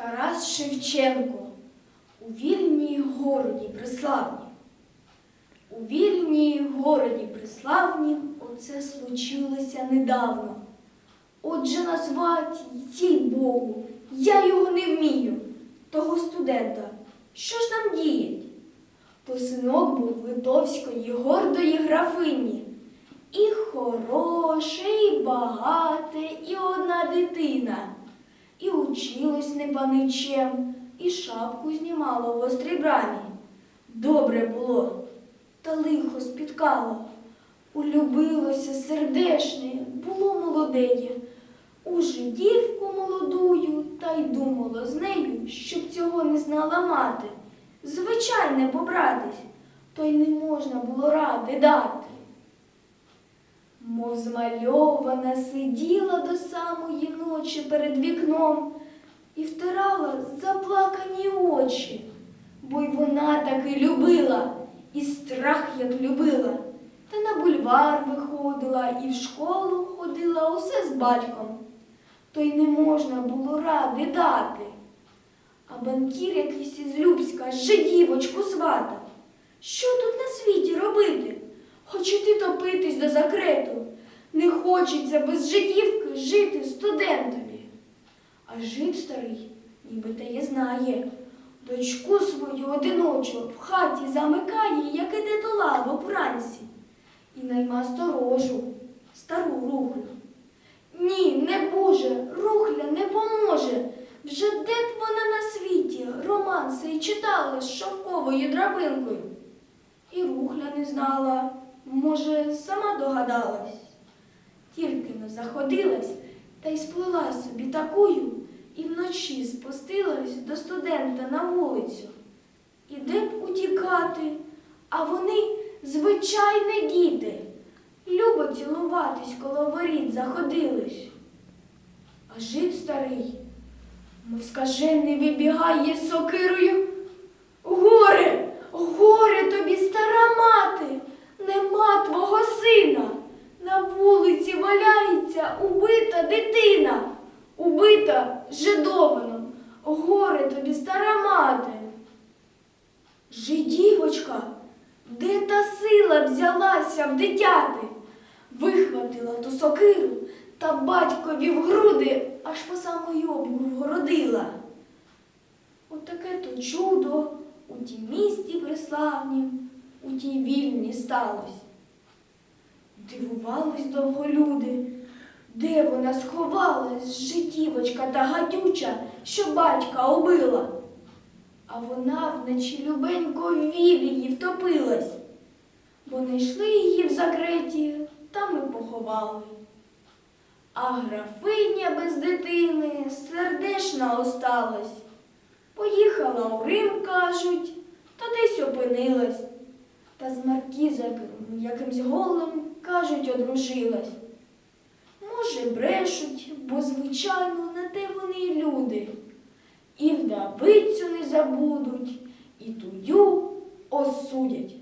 Тарас Шевченко у вільній городі приславні. У вільній городі приславні оце случилося недавно. Отже, назвать, їй Богу, я його не вмію, того студента. Що ж нам діять? То синок був литовської гордої графині. І хороше, і багате, і одна дитина. І училось не паничем, і шапку знімало в острій брамі. Добре було, та лихо спіткало. Улюбилося сердешне, було молодеє. Уже дівку молодую, та й думало з нею, щоб цього не знала мати. Звичайне побратись, то й не можна було ради дати. Мов змальована сиділа до самої ночі перед вікном і втирала заплакані очі, бо й вона таки любила, і страх як любила, та на бульвар виходила і в школу ходила усе з батьком. То й не можна було ради дати. А банкір якийсь із Любська жидівочку сватав. Що тут на світі робити? Хоч іти топитись до закрету. Не хочеться без жидівки жити студентові. А жид старий, ніби те й знає, дочку свою одиночу в хаті замикає, як іде до лавок вранці, і найма сторожу, стару рухлю. Ні, не Боже, рухля не поможе. Вже де б вона на світі романси й читала з шовковою драбинкою. І рухля не знала, може, сама догадалась. Заходилась та й сплила собі такую, і вночі спустилась до студента на вулицю. І де б утікати, а вони звичайні діти. Любо цілуватись коло воріт заходились. А жид старий, мов скажений, вибігає з сокирою. Горе, горе тобі, стара мати, убита жидовано. Горе тобі, стара мати. Жидівочка, де та сила взялася в дитяти? Вихватила ту сокиру та батькові в груди аж по самий обув вгородила. Отаке то чудо у тім місті приславнім, у тій вільні сталось. Дивувались довго люди, де вона сховалась, життівочка та гадюча, що батька убила. А вона вночі любенько в вілії втопилась, бо знайшли її в закреті, там і поховали. А графиня без дитини сердешна осталась. Поїхала у Рим, кажуть, та десь опинилась. Та з маркізом якимсь голим, кажуть, одружилась. Може, брешуть, бо, звичайно, на те вони й люди. І вдавицю не забудуть, і тую осудять.